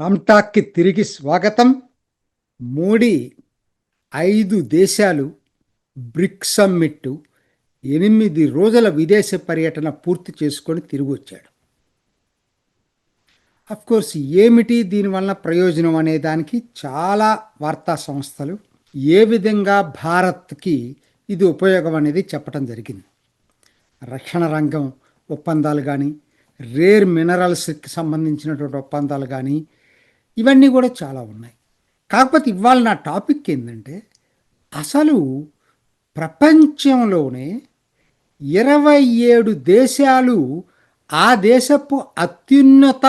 రామ్టాక్కి తిరిగి స్వాగతం. మోడీ ఐదు దేశాలు బ్రిక్స్ సమ్మిట్ ఎనిమిది రోజుల విదేశ పర్యటన పూర్తి చేసుకొని తిరిగి వచ్చాడు. కోర్స్ ఏమిటి దీనివల్ల ప్రయోజనం అనే దానికి చాలా వార్తా సంస్థలు ఏ విధంగా భారత్కి ఇది ఉపయోగం అనేది చెప్పడం జరిగింది. రక్షణ రంగం ఒప్పందాలు కానీ రేర్ మినరల్స్కి సంబంధించినటువంటి ఒప్పందాలు కానీ ఇవన్నీ కూడా చాలా ఉన్నాయి. కాకపోతే ఇవాళ నా టాపిక్ ఏంటంటే అసలు ప్రపంచంలోనే ఇరవై ఏడు దేశాలు ఆ దేశపు అత్యున్నత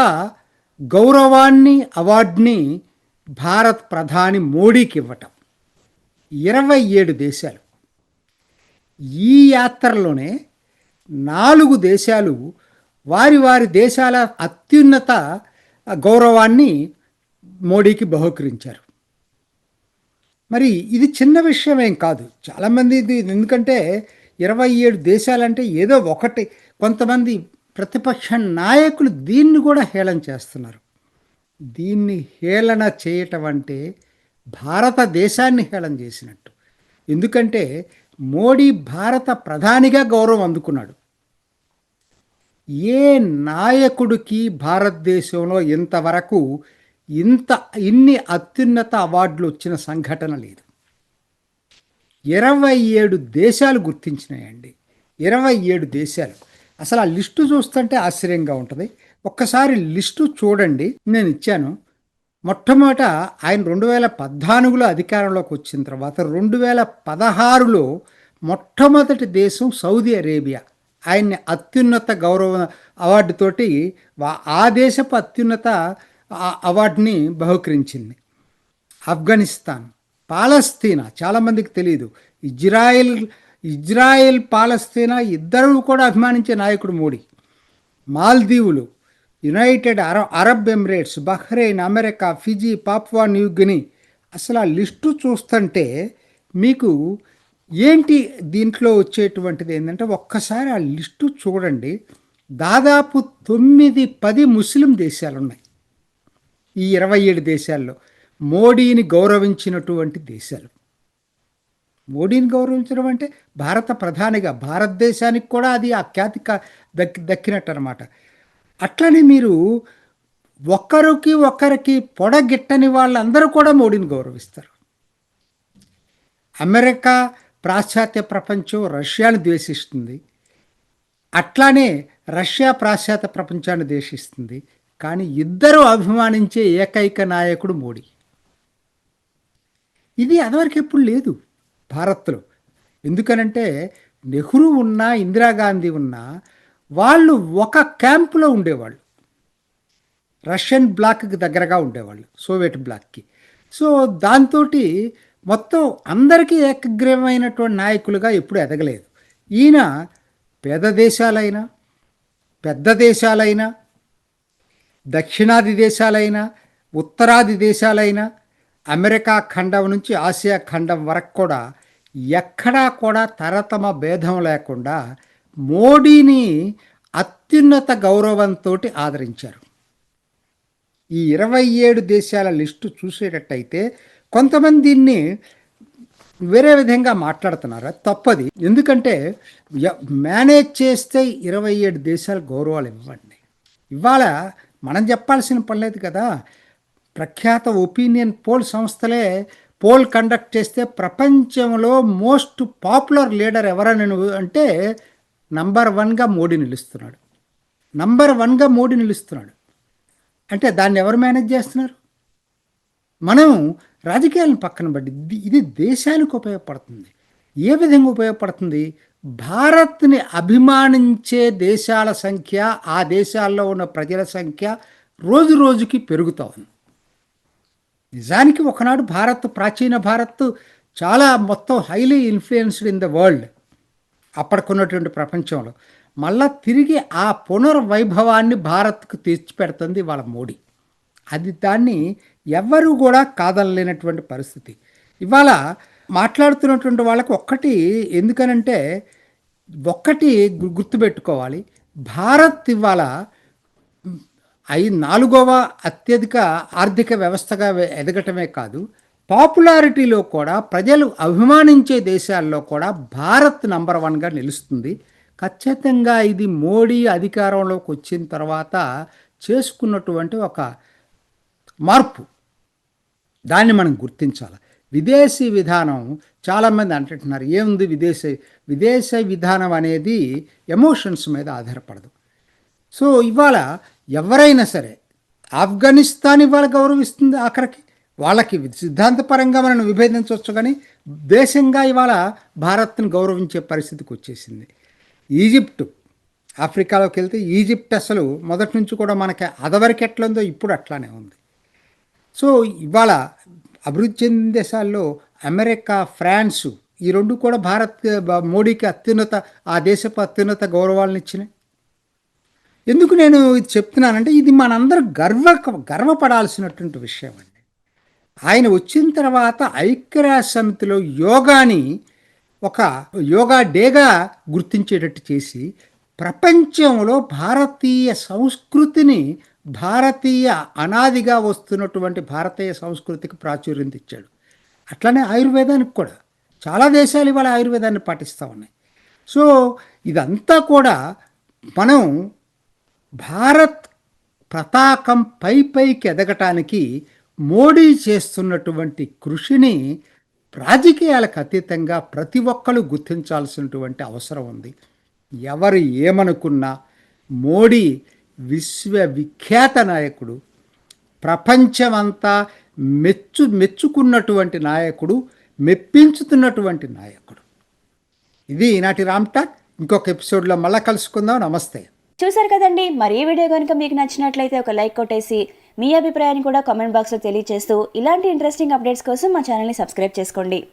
గౌరవాన్ని అవార్డుని భారత్ ప్రధాని మోడీకి ఇవ్వటం. ఇరవై ఏడు దేశాలు. ఈ యాత్రలోనే నాలుగు దేశాలు వారి వారి దేశాల అత్యున్నత గౌరవాన్ని మోడీకి బహుకరించారు. మరి ఇది చిన్న విషయం ఏం కాదు. చాలామంది ఇది ఎందుకంటే ఇరవై ఏడు దేశాలంటే ఏదో ఒకటి. కొంతమంది ప్రతిపక్ష నాయకులు దీన్ని కూడా హేళన చేస్తున్నారు. దీన్ని హేళన చేయటం అంటే భారతదేశాన్ని హేళన చేసినట్టు. ఎందుకంటే మోడీ భారత ప్రధానిగా గౌరవం అందుకున్నాడు. ఏ నాయకుడికి భారతదేశంలో ఇంతవరకు ఇంత ఇన్ని అత్యున్నత అవార్డులు వచ్చిన సంఘటన లేదు. ఇరవై ఏడు దేశాలు గుర్తించినాయండి. ఇరవై ఏడు దేశాలు. అసలు ఆ లిస్టు చూస్తుంటే ఆశ్చర్యంగా ఉంటుంది. ఒక్కసారి లిస్టు చూడండి నేను ఇచ్చాను. మొట్టమొదట ఆయన రెండు వేల పద్నాలుగులో అధికారంలోకి వచ్చిన తర్వాత రెండు వేల పదహారులో మొట్టమొదటి దేశం సౌదీ అరేబియా. ఆయన్ని అత్యున్నత గౌరవ అవార్డుతోటి ఆ దేశపు అత్యున్నత అవార్డుని బహుకరించింది. ఆఫ్ఘనిస్తాన్ పాలస్తీనా చాలామందికి తెలియదు ఇజ్రాయెల్ ఇజ్రాయెల్ పాలస్తీనా ఇద్దరు కూడా అభిమానించే నాయకుడు Modi. మాల్దీవులు United Arab Arab Emirates Bahrain America Fiji Papua New Guinea అసలు ఆ లిస్టు చూస్తుంటే మీకు ఏంటి దీంట్లో వచ్చేటువంటిది ఏంటంటే ఒక్కసారి ఆ లిస్టు చూడండి. దాదాపు తొమ్మిది పది ముస్లిం దేశాలు ఉన్నాయి ఈ ఇరవై ఏడు దేశాల్లో మోడీని గౌరవించినటువంటి దేశాలు. మోడీని గౌరవించడం అంటే భారత ప్రధానిగా భారతదేశానికి కూడా అది ఆ ఖ్యాతి దక్కి దక్కినట్టు అనమాట అట్లనే మీరు ఒక్కరికి ఒక్కరికి పొడగిట్టని వాళ్ళందరూ కూడా మోడీని గౌరవిస్తారు. అమెరికా పాశ్చాత్య ప్రపంచం రష్యాను ద్వేషిస్తుంది. అట్లానే రష్యా పాశ్చాత్య ప్రపంచాన్ని ద్వేషిస్తుంది. కానీ ఇద్దరు అభిమానించే ఏకైక నాయకుడు మోడీ. ఇది అదివరకు ఎప్పుడు లేదు భారత్లో. ఎందుకనంటే నెహ్రూ ఉన్నా ఇందిరాగాంధీ ఉన్నా వాళ్ళు ఒక క్యాంపులో ఉండేవాళ్ళు. రష్యన్ బ్లాక్కి దగ్గరగా ఉండేవాళ్ళు సోవియట్ బ్లాక్కి. సో దాంతో మొత్తం అందరికీ ఏకగ్రీవమైనటువంటి నాయకులుగా ఎప్పుడు ఎదగలేదు. ఈయన పేద దేశాలైనా పెద్ద దేశాలైనా దక్షిణాది దేశాలైనా ఉత్తరాది దేశాలైనా అమెరికా ఖండం నుంచి ఆసియా ఖండం వరకు కూడా ఎక్కడా కూడా తరతమ భేదం లేకుండా మోడీని అత్యున్నత గౌరవంతో ఆదరించారు. ఈ ఇరవై ఏడు దేశాల లిస్టు చూసేటట్టయితే కొంతమంది దీన్ని వేరే విధంగా మాట్లాడుతున్నారు? తప్పది. ఎందుకంటే మేనేజ్ చేస్తే ఇరవై ఏడు దేశాలు గౌరవాలు ఇవ్వండి. ఇవాళ మనం చెప్పాల్సిన పనిలేదు కదా. ప్రఖ్యాత ఒపీనియన్ పోల్ సంస్థలే పోల్ కండక్ట్ చేస్తే ప్రపంచంలో మోస్ట్ పాపులర్ లీడర్ ఎవరని అంటే నంబర్ వన్గా మోడీ నిలుస్తున్నాడు. నంబర్ వన్గా మోడీ నిలుస్తున్నాడు. అంటే దాన్ని ఎవరు మేనేజ్ చేస్తున్నారు? మనం రాజకీయాలను పక్కన బట్టి ఇది దేశానికి ఉపయోగపడుతుంది. ఏ విధంగా ఉపయోగపడుతుంది? భారత్ని అభిమానించే దేశాల సంఖ్య ఆ దేశాల్లో ఉన్న ప్రజల సంఖ్య రోజు రోజుకి పెరుగుతూ ఉంది నిజానికి ఒకనాడు భారత్ ప్రాచీన భారత్ చాలా మొత్తం highly influenced in the world అప్పటికున్నటువంటి ప్రపంచంలో. మళ్ళా తిరిగి ఆ పునర్వైభవాన్ని భారత్కు తెచ్చిపెడుతుంది వాళ్ళ మోడీ. అది దాన్ని ఎవ్వరూ కూడా కాదనలేనటువంటి పరిస్థితి. ఇవాళ మాట్లాడుతున్నటువంటి వాళ్ళకి ఒక్కటి ఎందుకనంటే ఒక్కటి గుర్తుపెట్టుకోవాలి. భారత్ ఇవాళ ఐ నాలుగవ అత్యధిక ఆర్థిక వ్యవస్థగా ఎదగటమే కాదు పాపులారిటీలో కూడా ప్రజలు అభిమానించే దేశాల్లో కూడా భారత్ నంబర్ వన్గా నిలుస్తుంది. ఖచ్చితంగా ఇది మోడీ అధికారంలోకి వచ్చిన తర్వాత చేసుకున్నటువంటి ఒక మార్పు. దాన్ని మనం గుర్తించాలి. విదేశీ విధానం చాలామంది అంటుంటున్నారు ఏముంది విదేశీ? విదేశ విధానం అనేది ఎమోషన్స్ మీద ఆధారపడదు. సో ఇవాళ ఎవరైనా సరే ఆఫ్ఘనిస్తాన్ ఇవాళ గౌరవిస్తుంది ఆఖరికి వాళ్ళకి సిద్ధాంతపరంగా మనం విభేదించవచ్చు కానీ దేశంగా ఇవాళ భారత్ను గౌరవించే పరిస్థితికి వచ్చేసింది. ఈజిప్టు ఆఫ్రికాలోకి వెళ్తే ఈజిప్ట్ అసలు మొదటి నుంచి కూడా మనకి అదవరికి ఎట్లుందో ఇప్పుడు అట్లానే ఉంది. సో ఇవాళ అభివృద్ధి చెందిన దేశాల్లో అమెరికా ఫ్రాన్స్ ఈ రెండు కూడా భారత్ మోడీకి అత్యున్నత ఆ దేశపు అత్యున్నత గౌరవాలను ఇచ్చినాయి. ఎందుకు నేను ఇది చెప్తున్నానంటే ఇది మనందరూ గర్వ గర్వపడాల్సినటువంటి విషయం అండి. ఆయన వచ్చిన తర్వాత ఐక్యరాజ్య సమితిలో యోగాని ఒక యోగా డేగా గుర్తించేటట్టు చేసి ప్రపంచంలో భారతీయ సంస్కృతిని భారతీయ అనాదిగా వస్తున్నటువంటి భారతీయ సంస్కృతికి ప్రాచుర్యం తెచ్చాడు. అట్లనే ఆయుర్వేదానికి కూడా. చాలా దేశాలు ఇవాళ ఆయుర్వేదాన్ని పాటిస్తూ ఉన్నాయి. సో ఇదంతా కూడా మనం భారత్ పతాకం పై పైకి ఎదగటానికి మోడీ చేస్తున్నటువంటి కృషిని రాజకీయాలకు అతీతంగా ప్రతి ఒక్కరు గుర్తించాల్సినటువంటి అవసరం ఉంది. ఎవరు ఏమనుకున్నా మోడీ విశ్వవిఖ్యాత నాయకుడు ప్రపంచమంతా మెచ్చు మెచ్చుకున్నటువంటి నాయకుడు మెప్పించుతున్నటువంటి నాయకుడు. ఇది ఈనాటి రామ్టాక్ ఇంకొక ఎపిసోడ్లో మళ్ళా కలుసుకుందాం. నమస్తే. చూసారు కదండి మరి ఈ వీడియో కనుక మీకు నచ్చినట్లయితే ఒక లైక్ కొట్టేసి మీ అభిప్రాయాన్ని కూడా కామెంట్ బాక్స్లో తెలియజేస్తూ ఇలాంటి ఇంట్రెస్టింగ్ అప్డేట్స్ కోసం మా ఛానల్ని సబ్స్క్రైబ్ చేసుకోండి.